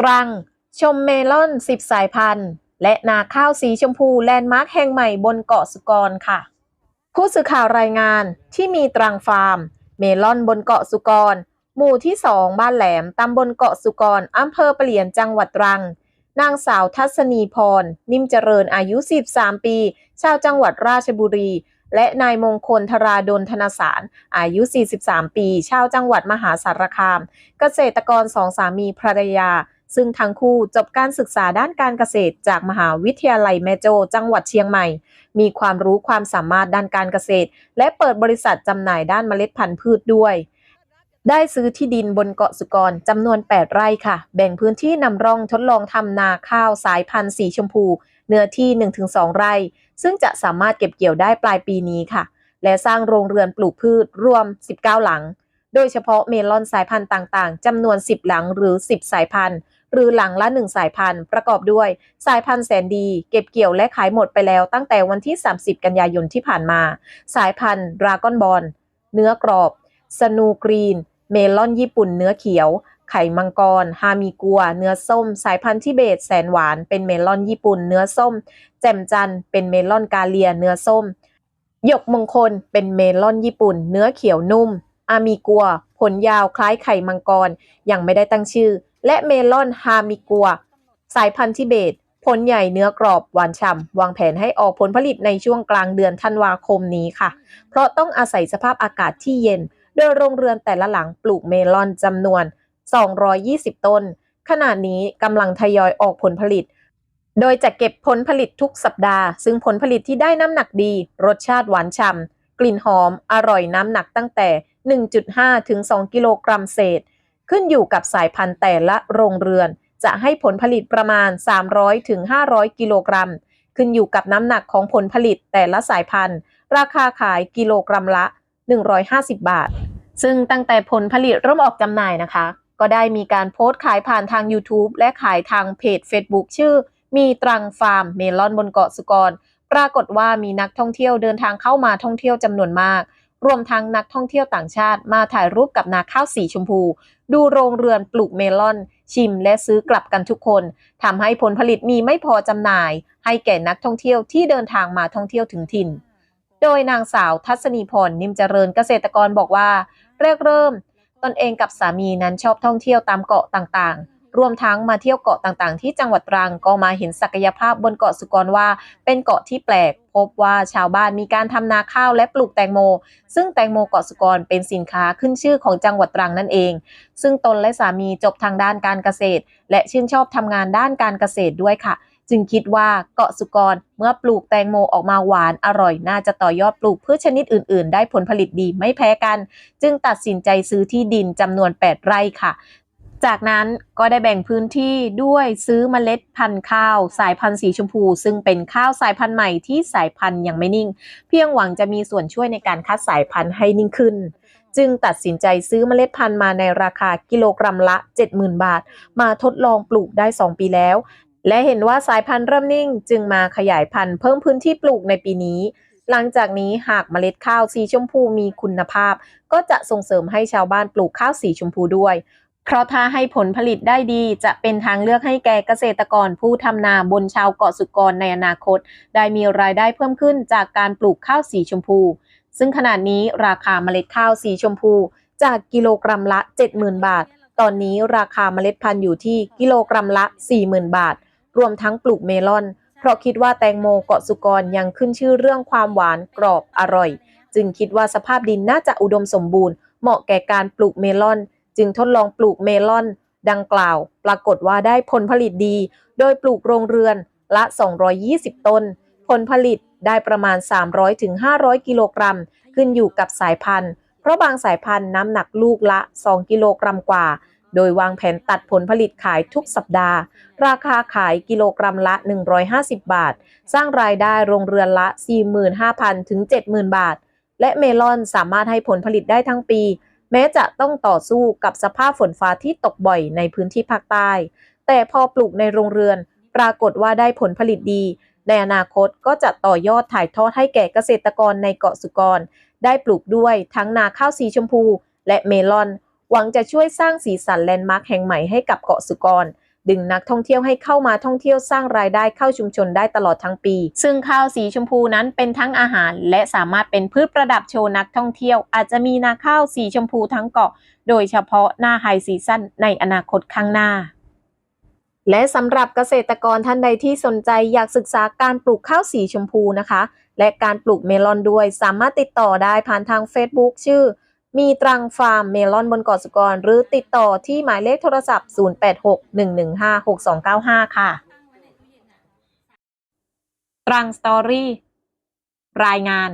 ตรัง ชมเมลอน 10 สายพันธุ์ และนาข้าวสีชมพูแลนด์มาร์คแห่งใหม่บนเกาะสุกรค่ะ ผู้สื่อข่าวรายงานที่มีตรังฟาร์ม เมลอนบนเกาะสุกร หมู่ที่ 2 บ้านแหลมตำบลเกาะสุกรอำเภอเปลี่ยนจังหวัดตรัง นางสาวทัศนีพร นิ่มเจริญอายุ 13 ปี ชาวจังหวัดราชบุรี และนายมงคลธราดลธนสาร อายุ 43 ปี ชาวจังหวัดมหาสารคาม เกษตรกรสองสามีภรรยา ซึ่งทั้งคู่จบการศึกษาด้านการเกษตร จากมหาวิทยาลัยแม่โจ้จังหวัดเชียงใหม่ มีความรู้ความสามารถด้านการเกษตร และเปิดบริษัทจำหน่ายด้านเมล็ดพันธุ์พืชด้วย ได้ซื้อที่ดินบนเกาะสุกรจำนวน 8 ไร่ค่ะ แบ่งพื้นที่นำร่องทดลองทำนาข้าวสายพันธุ์สีชมพู เนื้อที่ 1-2 ไร่ ซึ่งจะสามารถเก็บเกี่ยวได้ปลายปีนี้ค่ะ และสร้างโรงเรือนปลูกพืชรวม 19 หลัง โดยเฉพาะเมลอนสายพันธุ์ต่างๆจำนวน 10 หลังหรือ 10 สายพันธุ์ หรือหลังละ 1 สายพันธุ์ ประกอบด้วย สายพันธุ์แสนดี เก็บเกี่ยวและขายหมดไปแล้วตั้งแต่วันที่ 30 กันยายนที่ผ่านมา สายพันธุ์ดราก้อนบอลเนื้อกรอบ สนูกรีน เมลอนญี่ปุ่นเนื้อเขียว ไข่มังกร ฮามิกัว เนื้อส้ม สายพันธุ์ทิเบตแสนหวาน เป็นเมลอนญี่ปุ่น เนื้อส้ม แจ่มจันเป็นเมลอนกาเลีย เนื้อส้ม หยกมงคล เป็นเมลอนญี่ปุ่น เนื้อเขียวนุ่ม อามิกัว ผลยาวคล้ายไข่มังกร ยังไม่ได้ตั้งชื่อ และเมลอนฮามิกัว สายพันธุ์ทิเบต ผลใหญ่เนื้อกรอบหวานฉ่ำวางแผนให้ออกผลผลิตในช่วงกลางเดือนธันวาคมนี้ค่ะ เพราะต้องอาศัยสภาพอากาศที่เย็น โดยโรงเรือนแต่ละหลังปลูกเมลอนจำนวน 220 ต้น ขณะนี้กำลังทยอยออกผลผลิต โดยจะเก็บผลผลิตทุกสัปดาห์ ซึ่งผลผลิตที่ได้น้ำหนักดี รสชาติหวานฉ่ำกลิ่นหอม อร่อยน้ำหนักตั้งแต่ 1.5 ถึง 2 กิโลกรัมเศษ ขึ้นอยู่กับสายพันธุ์แต่ละโรงเรือน จะให้ผลผลิตประมาณ300ถึงกิโลกรัม ขึ้นอยู่กับน้ำหนักของผลผลิตแต่ละสายพันธุ์ ราคาขายกิโลกรัมละ 150 บาท ซึ่งตั้งแต่ผลผลิตเริ่มออกจำหน่ายนะคะ ก็ได้มีการโพสต์ขายผ่านทาง YouTube และขายทางเพจ Facebook ชื่อ มีตรังฟาร์มเมลอนบนเกาะสุกร ปรากฏว่ามีนักท่องเที่ยวเดินทางเข้ามาท่องเที่ยวจำนวนมากรวมทั้งนักท่องเที่ยวต่างชาติมาถ่ายรูปกับนาข้าวสีชมพู ดูโรงเรือนปลูกเมลอน ชิมและซื้อกลับกันทุกคนทำให้ผลผลิตมีไม่พอจำหน่าย ให้แก่นักท่องเที่ยวที่เดินทางมาท่องเที่ยวถึงถิ่น โดยนางสาวทัศนีพรนิ่มเจริญเกษตรกรบอกว่าแรกเริ่ม ตนเองกับสามีนั้นชอบท่องเที่ยวตามเกาะต่างๆ รวมทั้งมาเที่ยวเกาะต่างๆ ที่จังหวัดตรังก็มาเห็นศักยภาพบนเกาะสุกรว่า เป็นเกาะที่แปลก พบว่าชาวบ้านมีการทำนาข้าวและปลูกแตงโม ซึ่งแตงโมเกาะสุกรเป็นสินค้าขึ้นชื่อของจังหวัดตรังนั่นเอง ซึ่งตนและสามีจบทางด้านการเกษตร และชื่นชอบทำงานด้านการเกษตรด้วยค่ะจึงคิดว่าเกาะสุกรเมื่อปลูกแตงโมออกมาหวานอร่อย น่าจะต่อยอดปลูกพืชชนิดอื่น ๆ ได้ผลผลิตดีไม่แพ้กัน จึงตัดสินใจซื้อที่ดินจำนวน 8 ไร่ค่ะ จากนั้นก็ได้แบ่งพื้นที่ด้วยซื้อเมล็ดพันธุ์ข้าว สายพันธุ์สีชมพู ซึ่งเป็นข้าวสายพันธุ์ใหม่ที่สายพันธุ์ยังไม่นิ่ง เพียงหวังจะมีส่วนช่วยในการคัดสายพันธุ์ให้นิ่งขึ้น จึงตัดสินใจซื้อเมล็ดพันธุ์มาในราคากิโลกรัมละ 70,000 บาท มาทดลองปลูกได้ 2 ปีแล้ว และเห็นว่าสายพันธุ์เริ่มนิ่ง จึงมาขยายพันธุ์เพิ่มพื้นที่ปลูกในปีนี้หลังจากนี้หากเมล็ดข้าวสีชมพูมีคุณภาพ ก็จะส่งเสริมให้ชาวบ้านปลูกข้าวสีชมพูด้วย เพราะถ้าให้ผลผลิตได้ดีจะเป็นทางเลือกให้แก่เกษตรกรผู้ทำนาบนชาวเกาะสุกรในอนาคต ได้มีรายได้เพิ่มขึ้นจากการปลูกข้าวสีชมพู ซึ่งขณะนี้ราคาเมล็ดข้าวสีชมพู จากกิโลกรัมละ 70,000 บาท ตอนนี้ราคาเมล็ดพันธุ์อยู่ที่กิโลกรัมละ 40,000 บาท รวมทั้งปลูกเมลอน เพราะคิดว่าแตงโมเกาะสุกรยังขึ้นชื่อเรื่องความหวานกรอบอร่อย จึงคิดว่าสภาพดินน่าจะอุดมสมบูรณ์ เหมาะแก่การปลูกเมลอน จึงทดลองปลูกเมลอน ดังกล่าว ปรากฏว่าได้ผลผลิตดี โดยปลูกโรงเรือนละ 220 ต้น ผลผลิตได้ประมาณ 300-500 กิโลกรัม ขึ้นอยู่กับสายพันธุ์ เพราะบางสายพันธุ์น้ำหนักลูกละ 2 กิโลกรัมกว่า โดยวางแผนตัดผลผลิตขายทุกสัปดาห์ ราคาขายกิโลกรัมละ 150 บาท สร้างรายได้โรงเรือนละ 45,000 ถึง 70,000 บาท และเมลอนสามารถให้ผลผลิตได้ทั้งปี แม้จะต้องต่อสู้กับสภาพฝนฟ้าที่ตกบ่อยในพื้นที่ภาคใต้ แต่พอปลูกในโรงเรือน ปรากฏว่าได้ผลผลิตดี ในอนาคตก็จะต่อยอดถ่ายทอดให้แก่เกษตรกรในเกาะสุกร ได้ปลูกด้วยทั้งนาข้าวสีชมพู และเมลอน หวังจะช่วยสร้างสีสันแลนด์มาร์คแห่งใหม่ให้กับเกาะสุกร ดึงนักท่องเที่ยวให้เข้ามาท่องเที่ยวสร้างรายได้เข้าชุมชนได้ตลอดทั้งปี ซึ่งข้าวสีชมพูนั้นเป็นทั้งอาหาร และสามารถเป็นพืชประดับโชว์นักท่องเที่ยว อาจจะมีนาข้าวสีชมพูทั้งเกาะ โดยเฉพาะหน้าไฮซีซั่นในอนาคตข้างหน้าและสำหรับเกษตรกรท่านใดที่สนใจอยากศึกษาการปลูกข้าวสีชมพูนะคะ และการปลูกเมลอนด้วยสามารถติดต่อได้ผ่านทาง Facebook ชื่อ มีตรังฟาร์มเมลอนบนเกาะสุกร หรือติดต่อที่หมายเลขโทรศัพท์ 0861156295 ค่ะ ตรังสตอรี่ รายงาน